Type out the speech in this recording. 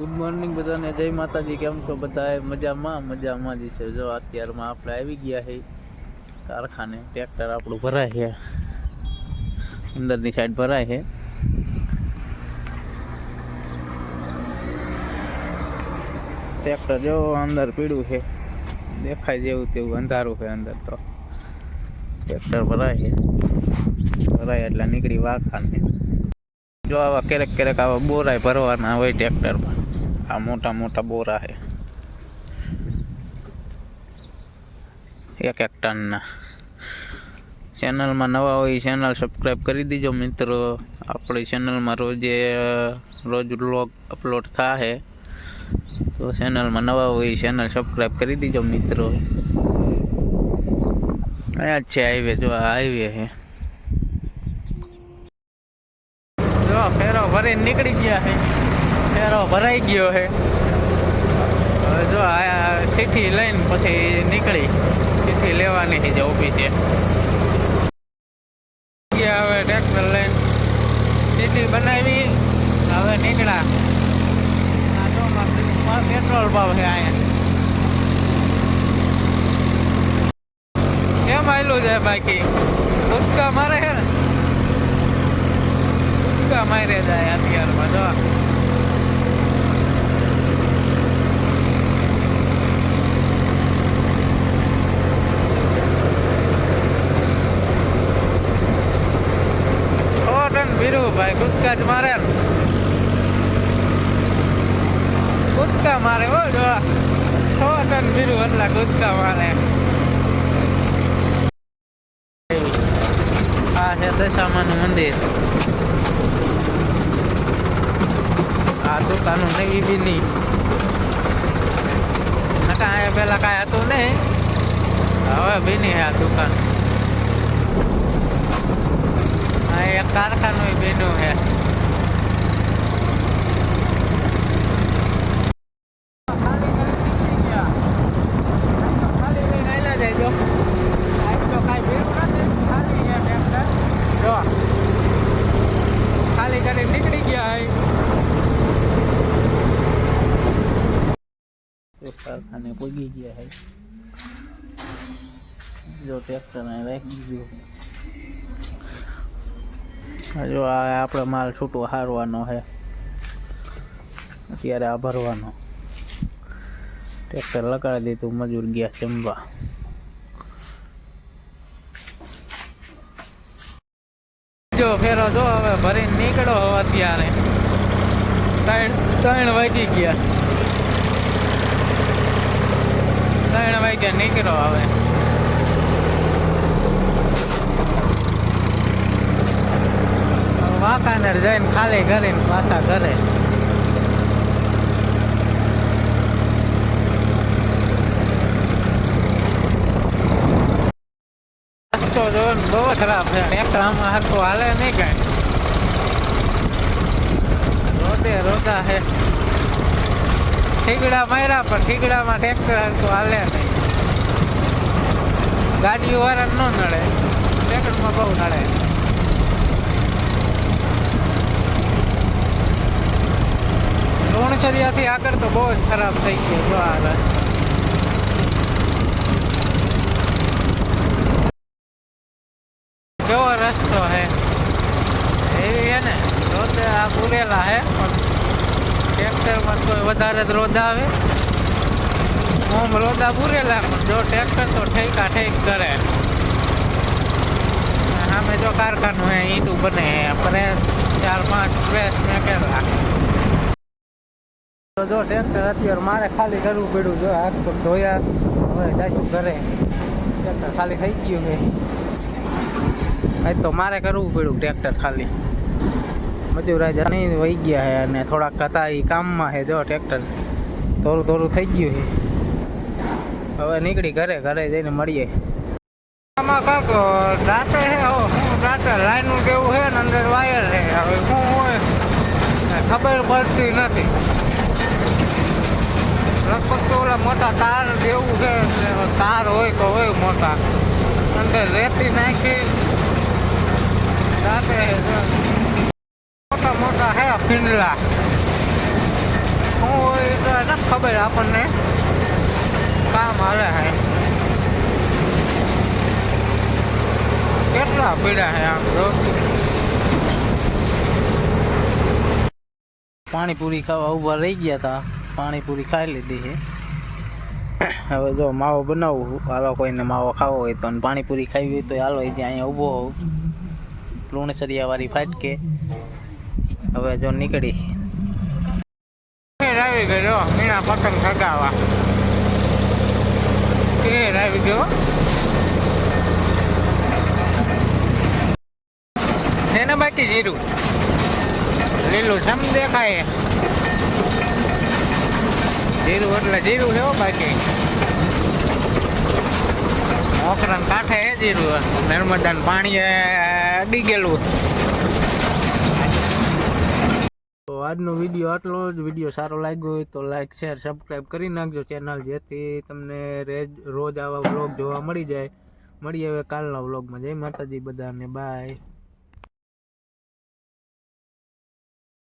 Good morning બધાને. જય માતાજી. કેમ છો બધા મજામાં? મજામાં જ છે. જો અત્યારમાં આપણે આવી ગયા છે કારખાને. ટ્રેક્ટર આપણું ભરાય છે અંદરની સાઈડ ભરાય છે ટ્રેક્ટર જો અંદર પીળું છે દેખાય જેવું તેવું અંધારું છે અંદર તો. ટ્રેક્ટર ભરાય છે ભરાય એટલે નીકળી વારખાને. જો આવા ક્યારેક ક્યારેક આવા બોરાય ભરવાના હોય ટ્રેક્ટરમાં. આ મોટા મોટા બોરા છે એક એક ટનના ચેનલમાં નવા હોય ચેનલ સબસ્ક્રાઈબ કરી દીજો મિત્રો આપણી ચેનલમાં રોજે રોજ વ્લોગ અપલોડ થાય તો ચેનલમાં નવા હોય ચેનલ સબસ્ક્રાઈબ કરી દીજો મિત્રો અહીંયા જ છે હાઈવે જો આ હાઈવે છે જો ફેરો ભરીને નીકળી ગયા છે ફેરો ભરાઈ ગયો છે. જો આ ચીઠી લઈને પછી નીકળી. ચીઠી લેવાની છે જે છે. હવે ટ્રેક્ટર લઈને ચીઠી બનાવી. હવે નીકળ્યા. પેટ્રોલ ભાવ છે અહીંયા. કેમ આવેલું છે બાકી? ઉચકા મારે છે ને? ઉચકા મારે જાય અત્યારમાં, જો. કૂદકા જ મારે. કૂદકા મારે, હો, જો છ ટન ભીરું એટલા કૂદકા મારે. આ છે દશામાનું મંદિર. આ દુકાનું નવી બીની નકા અહીંયા પેલા કાંઈ હતું નહીં. હવે બીની છે આ દુકાન આ એક કારખાનું બેનું છે. ખાલી કરી નીકળી ગયા કારખાને પગી ગયા હે જો ટ્રેક્ટર રાખી દીધું. જો આ આપણે માલ છૂટો હારવાનો છે અત્યારે આ ભરવાનો. ટ્રેક્ટર લગાડી દીધું, મજૂર ગયા જમવા. જો ફેરો જો હવે ભરીને નીકળો હવે અત્યારે. ત્રણ ત્રણ વાગી ગયા. ત્રણ વાગ્યા નીકળો હવે. વાંકાનેર જઈને ખાલી કરીને પાછા ઘરે. રસ્તો જો ને બહુ ખરાબ છે. ટ્રેક્ટરમાં હરખું હાલે નહીં કાંઈ. રોદે રોદા છે. ઠીકડા માર્યા પણ ઠીકડામાં ટ્રેક્ટર હરખું હાલે નહીં. ગાડીઓ ન નડે. ટ્રેક્ટરમાં બહુ નડે. લુણચરિયાથી આગળ તો બહુ જ ખરાબ થઈ ગયો. જો આ. કેવો રસ્તો હે. એવી હે ને? રોડ આ પૂરેલા હે. પણ ટ્રેક્ટરમાં કોઈ વધારે જ રોદ આવે. ઓમ રોદા પૂરેલા પણ જો ટ્રેક્ટર તો ઠેકા ઠેક કરે. સામે જો કારખાનું હે, ઈંટું બને હે. ચાર પાંચ પ્રેસ મેકેલા. તો જો ટ્રેક્ટર અત્યારે મારે ખાલી કરવું પડ્યું જો હાથ પર ધોયા. હવે જાશું ઘરે. ટ્રેક્ટર ખાલી થઈ ગયું છે. આજ તો મારે કરવું પડ્યું ટ્રેક્ટર ખાલી. મજૂરાજ નહીં વહી ગયા છે અને થોડાક હતા એ કામમાં છે જો ટ્રેક્ટર. થોડું થોડું થઈ ગયું છે. હવે નીકળી ઘરે ઘરે જઈને મળીએ. આમાં કાંક રાતે છે હો શું દાંતે લાઈનનું કેવું છે ને અંદર વાયર છે. હવે શું હોય ખબર પડતી નથી. લગભગ તો ઓલા મોટા તાર જેવું છે એટલે તાર હોય તો હોય મોટા અંદર રેતી નાખી સાથે મોટા મોટા હે ફીંડલા શું ખબર આપણને કામ હાલે છે કેટલા પીડા છે આમ તો પાણીપુરી ખાવા ઊભા રહી ગયા હતા પાણીપુરી ખાઈ લીધી છે. હવે જો માવો બનાવું. હાલો કોઈને માવો ખાવો હોય તો પાણીપુરી ખાવી હોય તો હાલો ત્યાં અહીંયા ઊભો હોઉં. લુણસરિયા વાળી ફાટકે. હવે જો નીકળી. આવી ગયો મીણા પતંગ સગાવા. ફેર આવી ગયો. એને બાકી જીરું. લીલું સમ દેખાય. જીરું એટલે જીરું હો બાકી. મોકરાન કાંઠે એ જીરું નર્મદાન પાણી અડી ગયેલું. તો આજનો વીડિયો આટલો જ. વીડિયો સારો લાગ્યો હોય તો લાઈક શેર સબસ્ક્રાઈબ કરી નાખજો ચેનલ જેથી તમને રેજ, રોજ આવા વ્લોગ જોવા મળી જાય. મળીએ હવે કાલના વ્લોગમાં જય માતાજી બધાને. બાય